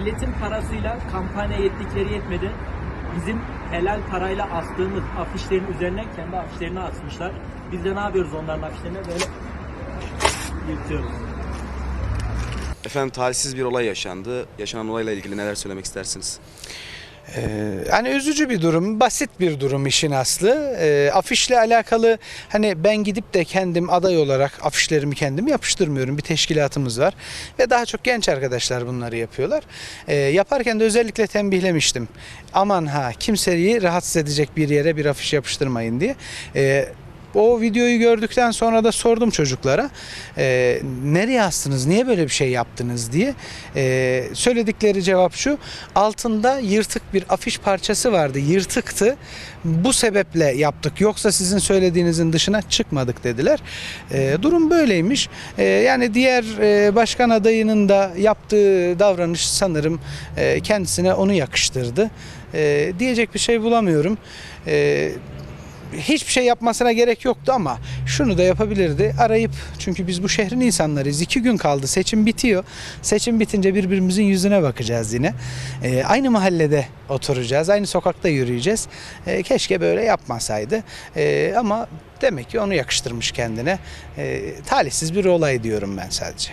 Milletin parasıyla kampanya yettikleri yetmedi. Bizim helal parayla astığımız afişlerin üzerine kendi afişlerini asmışlar. Biz de ne yapıyoruz onların afişlerini? Böyle yırtıyoruz. Efendim talihsiz bir olay yaşandı. Yaşanan olayla ilgili neler söylemek istersiniz? Ee, hani üzücü bir durum, basit bir durum işin aslı. Ee, afişle alakalı hani ben gidip de kendim aday olarak afişlerimi kendim yapıştırmıyorum. Bir teşkilatımız var ve daha çok genç arkadaşlar bunları yapıyorlar. Ee, yaparken de özellikle tembihlemiştim. Aman ha kimseyi rahatsız edecek bir yere bir afiş yapıştırmayın diye. Ee, o videoyu gördükten sonra da sordum çocuklara e, nereye astınız? Niye böyle bir şey yaptınız? diye. E, söyledikleri cevap şu altında yırtık bir afiş parçası vardı yırtıktı. Bu sebeple yaptık. Yoksa sizin söylediğinizin dışına çıkmadık dediler. E, durum böyleymiş. E, yani diğer e, başkan adayının da yaptığı davranış sanırım e, kendisine onu yakıştırdı. E, diyecek bir şey bulamıyorum. E, hiçbir şey yapmasına gerek yoktu ama şunu da yapabilirdi. Arayıp çünkü biz bu şehrin insanlarıyız. İki gün kaldı. Seçim bitiyor. Seçim bitince birbirimizin yüzüne bakacağız yine. Ee, aynı mahallede oturacağız. Aynı sokakta yürüyeceğiz. Ee, keşke böyle yapmasaydı. Ee, ama demek ki onu yakıştırmış kendine. Ee, talihsiz bir olay diyorum ben sadece.